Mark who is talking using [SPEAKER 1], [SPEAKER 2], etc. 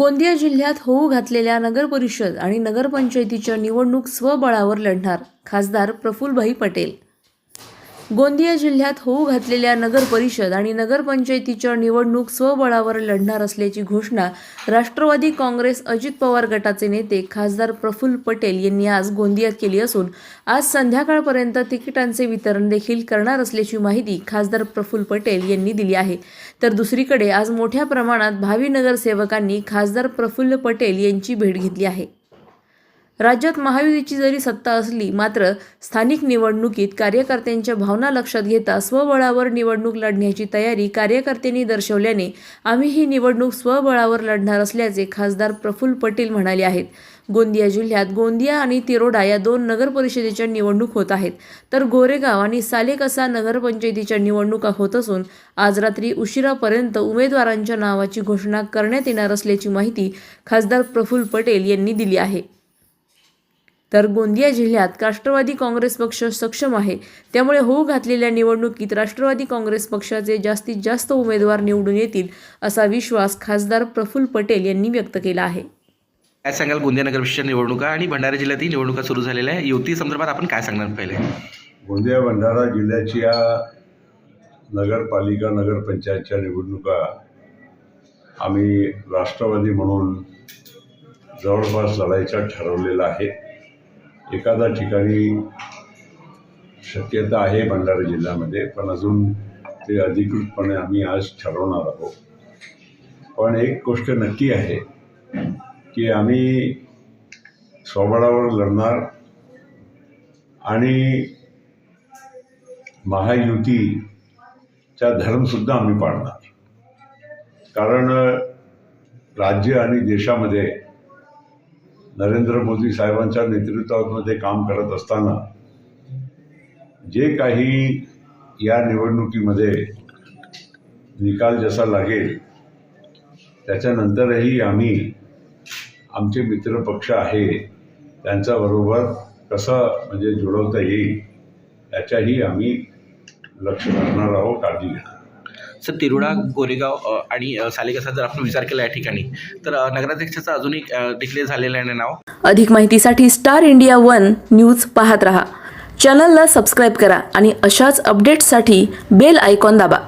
[SPEAKER 1] गोंदिया जिल्ह्यात होऊ घातलेल्या नगरपरिषद आणि नगरपंचायतीच्या निवडणूक स्वबळावर लढणार खासदार प्रफुल्लभाई पटेल. गोंदिया जिल्ह्यात होऊ घातलेल्या नगरपरिषद आणि नगरपंचायतीच्या निवडणूक स्वबळावर लढणार असल्याची घोषणा राष्ट्रवादी काँग्रेस अजित पवार गटाचे नेते खासदार प्रफुल्ल पटेल यांनी आज गोंदियात केली असून आज संध्याकाळपर्यंत तिकिटांचे वितरण देखील करणार असल्याची माहिती खासदार प्रफुल्ल पटेल यांनी दिली आहे. तर दुसरीकडे आज मोठ्या प्रमाणात भावी नगरसेवकांनी खासदार प्रफुल्ल पटेल यांची भेट घेतली आहे. राज्यात महायुतीची जरी सत्ता असली मात्र स्थानिक निवडणुकीत कार्यकर्त्यांच्या भावना लक्षात घेता स्वबळावर निवडणूक लढण्याची तयारी कार्यकर्त्यांनी दर्शवल्याने आम्ही ही निवडणूक स्वबळावर लढणार असल्याचे खासदार प्रफुल्ल पटेल म्हणाले आहेत. गोंदिया जिल्ह्यात गोंदिया आणि तिरोडा या दोन नगरपरिषदेच्या निवडणूक होत आहेत. तर गोरेगाव आणि सालेकसा नगरपंचायतीच्या निवडणुका होत असून आज रात्री उशिरापर्यंत उमेदवारांच्या नावाची घोषणा करण्यात येणार असल्याची माहिती खासदार प्रफुल्ल पटेल यांनी दिली आहे. तर गोंदिया जिल्ह्यात राष्ट्रवादी काँग्रेस पक्ष सक्षम आहे. त्यामुळे होऊ घातलेल्या निवडणुकीत राष्ट्रवादी काँग्रेस पक्षाचे जास्तीत जास्त उमेदवार निवडून येतील असा विश्वास खासदार प्रफुल्ल पटेल यांनी व्यक्त केला आहे.
[SPEAKER 2] काय सांगाल गोंदिया नगर परिषद निवडणुका आणि भंडारा जिल्ह्यातही निवडणुका सुरू झालेल्या आहे युती संदर्भात आपण काय सांगणार पहिले?
[SPEAKER 3] गोंदिया भंडारा जिल्ह्याची या नगरपालिका नगरपंचायतच्या निवडणुका आम्ही राष्ट्रवादी म्हणून जवळपास लढायचा ठरवलेला आहे एखाद्या ठिकाणी शक्यता आहे भंडारा जिल्ह्यामध्ये पण अजून ते अधिकृतपणे आम्ही आज ठरवणार आहोत. पण एक गोष्ट नक्की आहे की आम्ही स्वबळावर लढणार आणि महायुतीचा धर्मसुद्धा आम्ही पाळणार. कारण राज्य आणि देशामध्ये नरेंद्र मोदी साहेबांच्या नेतृत्वामध्ये काम करत असताना जे काही या निवडणुकीमध्ये निकाल जसा लागेल त्याच्यानंतरही आम्ही आमचे मित्रपक्ष आहे त्यांच्याबरोबर कसं म्हणजे जुळवता येईल याच्याही आम्ही लक्ष करणार आहोत काळजी घेणार
[SPEAKER 2] सर तिरुडा गोरेगाव आणि सालेगासा सालेकसा जर आपण विचार केला या ठिकाणी तर नगराध्यक्षाचं नगराध्यक्षाचं अजूनही डिक्लेअर झालेलं आहे नाव?
[SPEAKER 1] अधिक माहितीसाठी स्टार इंडिया वन न्यूज पाहत रहा. चॅनलला सबस्क्राईब करा आणि अशाच अपडेट्ससाठी बेल आयकॉन दाबा.